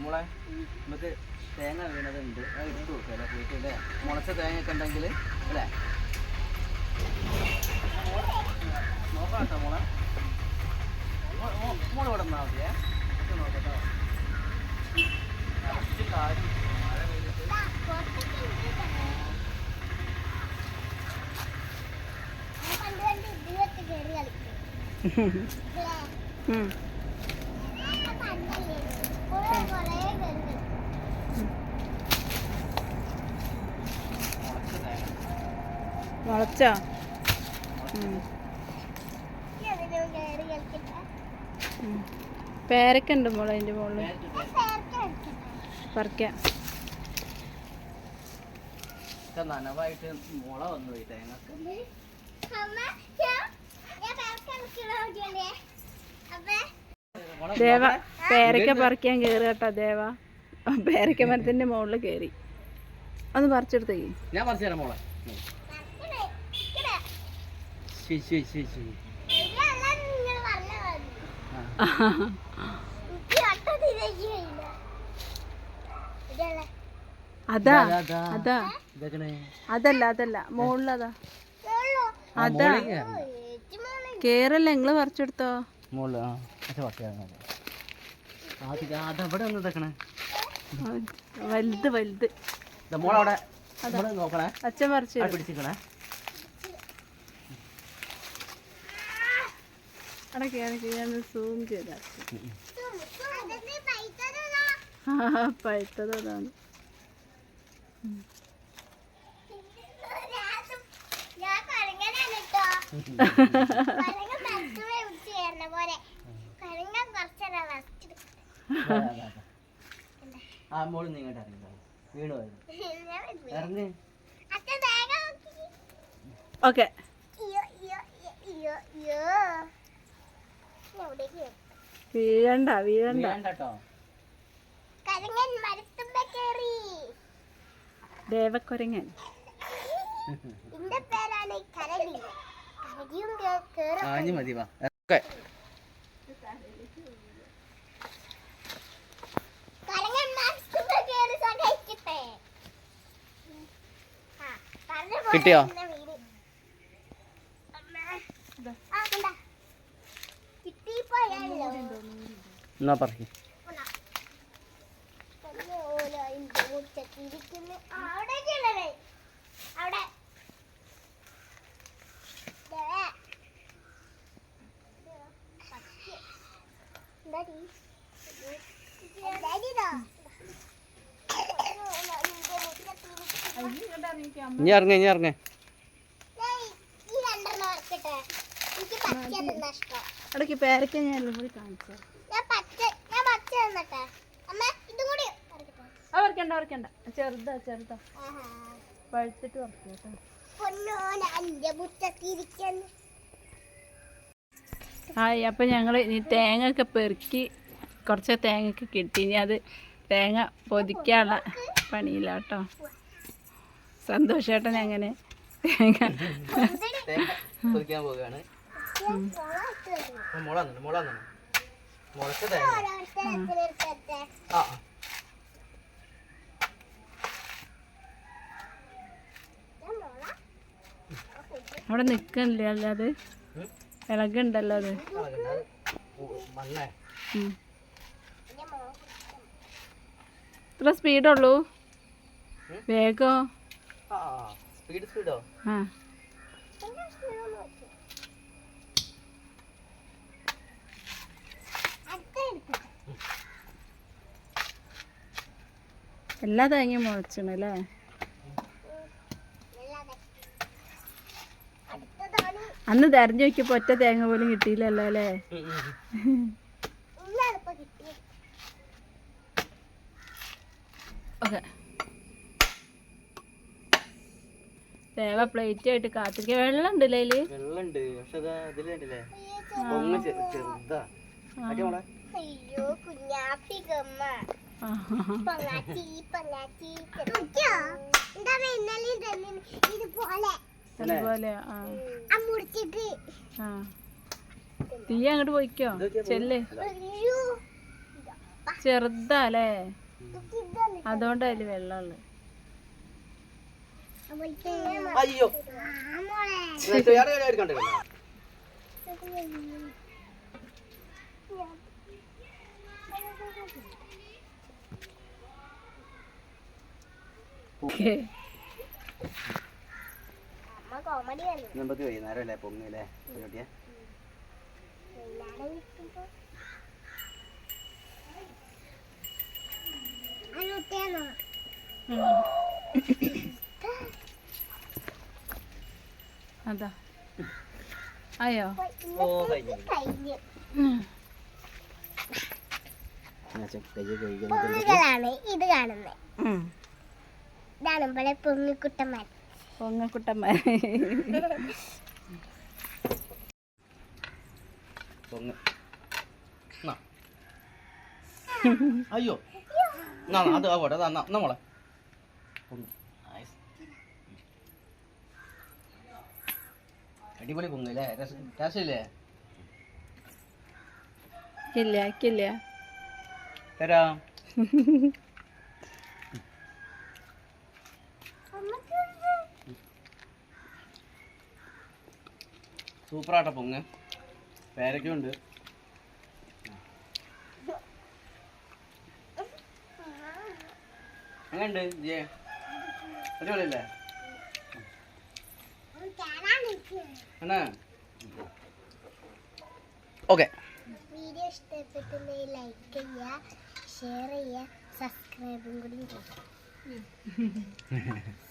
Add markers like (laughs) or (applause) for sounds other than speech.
മോളെ നമുക്ക് തേങ്ങ വീണതുണ്ട്. അത് ഇട്ട് കൊടുക്കാം അല്ലേ പോയിട്ട് അല്ലേ? മുളച്ച തേങ്ങ ഒക്കെ ഉണ്ടെങ്കിൽ അല്ലേ? നോക്കാം കേട്ടോ മോളെ. മോൾ ഇവിടെ നിന്നാൽ മതിയേ. നോക്കട്ടോ കറക്റ്റ് കാര്യം മഴ പെയ്തിട്ട്. പണ്ട് മുളച്ചോ ഉം. അതിന് കയറി കളിക്കട്ടെ ഉം. പേരക്ക ഉണ്ട് മോളെ അതിന്റെ മുകളിൽ പറിക്കാം. നനവായിട്ട് മുള വന്നു പോയി ദേവ. പേരക്ക പറിക്കാൻ കയറി കേട്ടോ ദേവ. പേരക്ക മരത്തിന്റെ മുകളിൽ കേറി. ഒന്ന് പറിച്ചെടുത്തേ ഞാൻ പറിച്ചു തരാം മോളെ. ശരി അതാ അതല്ല അതല്ല. മുകളിലതാ അതാ. കേറല്ല നിങ്ങൾ പറിച്ചെടുത്തോ? വലുത് വലുത്. അച്ഛൻ പറിച്ചു പിടിച്ചിക്കണേ അടക്കെ അടക്കെ ഞാൻ സൂം ചെയ്താൽ അതെന്നെ പൈസ ആ പഴുത്തത് അതാണ് ആ ഇറങ്ങി വീണ്. ഇറങ്ങ്. നോക്കി. ഓക്കെ അയ്യോ അയ്യോ അയ്യോ അയ്യോ ഞാൻ എവിടേക്ക് വരും? വീഴണ്ട വീഴണ്ട. ദേവക്കൊരങ്ങൻ. ആഞ്ഞു മതി വാ. ഓക്കെ കരങ്ങൻ മരത്തുമ്പേ കയറി സഹായിക്കട്ടെ. ആ, പറഞ്ഞ കിട്ടിയോ? തന്നെ വീട്. അമ്മേ. ആ, കണ്ടാ? കിട്ടിപ്പോയല്ലോ. എന്നാ പറയും കൊണ്ടാ. കഞ്ഞി ഓല അതിന്റെ മുറ്റത്തിരിക്കുന്നു. ആ, അവിടേക്കുള്ളതേ. അവിടെ ദേ. പച്ച. എന്താടി? എന്താടിതാ? കഞ്ഞി ഓല അതിന്റെ മുറ്റത്തിരിക്കുന്നു. ഇനി ഇറങ്ങ ഇനി ഇറങ്ങ ഞാൻ ഈ രണ്ടെണ്ണം വരക്കട്ടെ ഇനി ഇറങ്ങ ഇനി ഇറങ്ങ. ഇടയ്ക്ക് പേരക്ക ഞാൻ കൂടി കാണിച്ചു ഞാൻ പച്ച ഞാൻ പച്ച തിന്നട്ടെ അമ്മ ഇതും കൂടി വരക്കട്ടെ ആ വറക്കണ്ട വറക്കണ്ട ചെറുതാ ചെറുതാ. ആഹാ. പഴുത്തിട്ട് മുറ്റത്തിരിക്കുന്നു ഹായ് അപ്പം ഞങ്ങൾ ഇനി തേങ്ങ ഒക്കെ പെറുക്കി കുറച്ച് തേങ്ങയൊക്കെ കിട്ടി. ഇനി അത് തേങ്ങ പൊതിക്കാനുള്ള പണിയില്ല കേട്ടോ. സന്തോഷേട്ടൻ അങ്ങനെ തേങ്ങ. പൊതിക്കാൻ പോവുകയാണ്. മുള മുള മുളച്ച തേങ്ങ ആ അവിടെ നിൽക്കണില്ല അല്ലാതെ? ഇളകണ്ടല്ലോ ഇളകുണ്ടല്ലോ അത്. ഇത്ര സ്പീഡുള്ളൂ. വേഗം. ആ സ്പീഡ് സ്പീഡോ? ആ. എല്ലാ തേങ്ങയും മുളച്ചണല്ലേ അല്ലേ? അന്ന് തെരഞ്ഞു നോക്കിയപ്പോ ഒറ്റ തേങ്ങ പോലും കിട്ടിയില്ലല്ലോ അല്ലേ? ഓക്കെ. തേവ പ്ലേറ്റ് ആയിട്ട് കാത്തിരിക്ക. വെള്ളം ഉണ്ടല്ലേ അതിൽ? വെള്ളമുണ്ട്. പക്ഷെ അതിലുണ്ടല്ലേ ചെറുതാ. അയ്യോ കുഞ്ഞാപ്പി ഗമ്മ. തീ അങ്ങോട്ട് പോയിക്കോ. ചെല്ലേ. ചെറുതാലേ അതുകൊണ്ടതിൽ വെള്ളമുള്ള അയ്യോ. ആ നമുക്ക് വൈകുന്നേരം അല്ലേ പൊങ്ങില്ലേ കുട്ടിയെ അതാ. അയ്യോ ഇത് കാണുന്നത് ഇതാണ് ഇവിടെ പൊങ്ങിക്കുട്ടന്മാർ പൊങ്ങക്കുട്ടന്മാർ. അയ്യോ. അത് ആവട്ടെ. നമ്മളെ. അടിപൊളി പൊങ്ങല്ലേ രസമില്ലേ? ഇല്ല ഇല്ല തരാം. (laughs) സൂപ്പറാട്ടോ പൊങ്ങ്. പേരക്കുണ്ട് ഉണ്ട് എങ്ങനെയുണ്ട് ജിയെ? അടിപൊളിയല്ലേ? എന്നാ? ഓക്കെ. വീഡിയോ ഇഷ്ടപ്പെട്ടുണ്ടെങ്കിൽ ലൈക്ക് ചെയ്യുക ഷെയർ ചെയ്യുക സബ്സ്ക്രൈബും കൂടി ചെയ്യുക (laughs)